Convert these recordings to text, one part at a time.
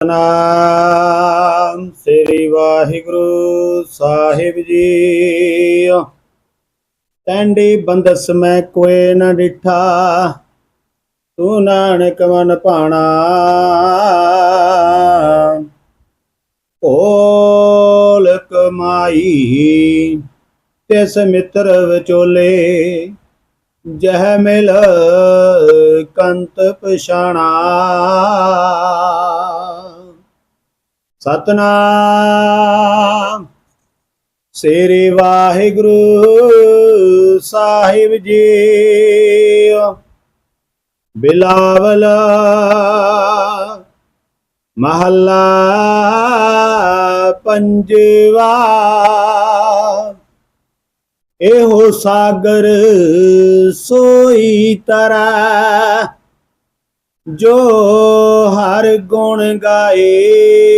ਸਤਨਾਮ ਸ੍ਰੀ ਵਾਹਿਗੁਰੂ ਸਾਹਿਬ ਜੀ। ਤੈਂਡੀ ਬੰਦਸ ਮੈਂ ਕੋਏ ਨਾ ਡਿਠਾ, ਤੂੰ ਨਾਨਕ ਮਨ ਭਾਣਾ। ਓਲ ਕਮਾਈ ਤਿਸ ਮਿੱਤਰ ਵਿਚੋਲੇ, ਜਹ ਮਿਲ ਕੰਤ ਪਛਾਣਾ। ਸਤਨਾਮ। ਸ੍ਰੀ ਵਾਹਿਗੁਰੂ ਸਾਹਿਬ ਜੀ। ਬਿਲਾਵਲ ਮਹੱਲਾ ਪੰਜਵਾ। ਇਹੋ ਸਾਗਰ ਸੋਈ ਤਰਾ, ਜੋ ਹਰ ਗੁਣ ਗਾਏ।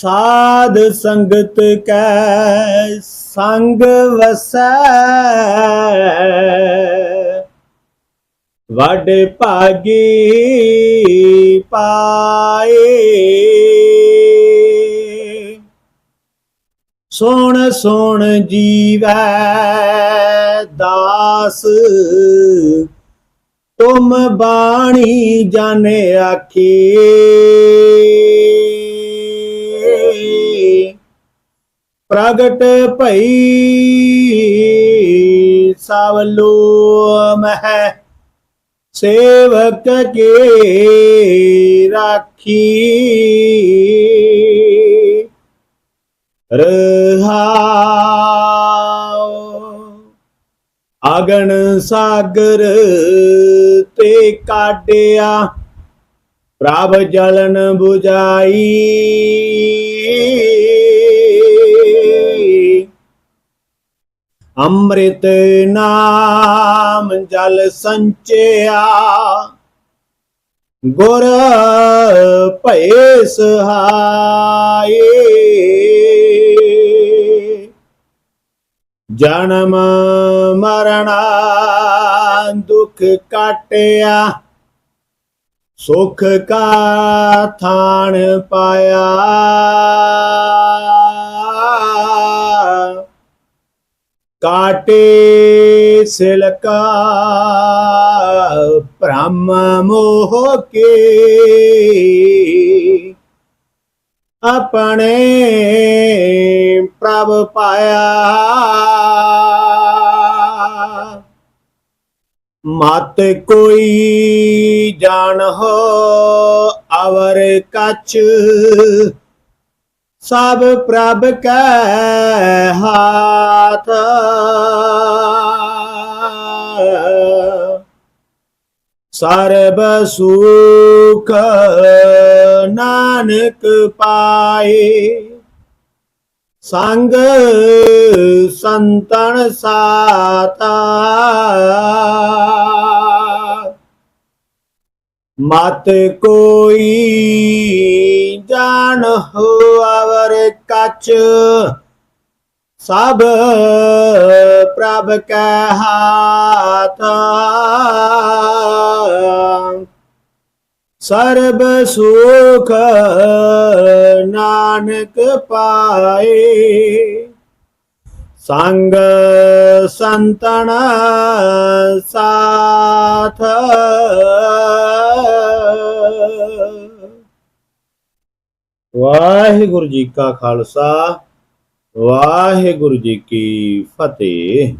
ਸਾਧ ਸੰਗਤ ਕੈ ਸੰਗ ਵਸੈ। ਵਡ ਭਾਗੀ ਪਾਏ। ਸੋਣ ਸੋਣ ਜੀਵੈ ਦਾਸ। ਤੁਮ ਬਾਣੀ ਜਾਣੇ ਆਖੀ ਪ੍ਰਗਟ ਭਈ ਸਵਲੋ ਮਹਿ ਸੇਵਕ ਕੇ ਰਾਖੀ। ਰਹਾਉ ਅਗਨ ਸਾਗਰ ਤੇ ਕਾਟਿਆ ਪ੍ਰਭ ਜਲਨ 부ਜਾਈ ਅੰਮ੍ਰਿਤ ਨਾਮ ਜਲ ਸੰਚਿਆ। ਗੁਰ ਭਏ ਸਹਾਏ। ਜਨਮ ਮਰਣਾ ਦੁਖ ਕਾਟਿਆ। ਸੁਖ ਕਾ ਥਾਨ ਪਾਇਆ। ਕਾਟੇ ਸਿਲਕਾ ਭ੍ਰਮ ਮੋਹ ਕੇ ਆਪਣੇ ਪ੍ਰਭ ਪਾਇਆ ਮਤ ਕੋਈ ਜਾਣ ਹੋ ਅਵਰ ਕਛ ਸਭ ਪ੍ਰਭ ਕੈ ਹਾਥ। ਸਰਬ ਸੁਖ ਨਾਨਕ ਪਾਏ। ਸੰਗ ਸੰਤਨ ਸਾਤਾ। ਮਤ ਕੋਈ ਜਾਣ ਹੋਵਰ ਕਛ ਸਭ ਪ੍ਰਭ ਕੈ ਹਾਥ। ਸਰਬ ਸੁਖ ਨਾਨਕ ਪਾਏ। ਸੰਗ ਸੰਤਨ ਸਾਥ। ਵਾਹਿਗੁਰੂ ਜੀ ਕਾ ਖਾਲਸਾ ਵਾਹਿਗੁਰੂ ਜੀ ਕੀ ਫਤਿਹ।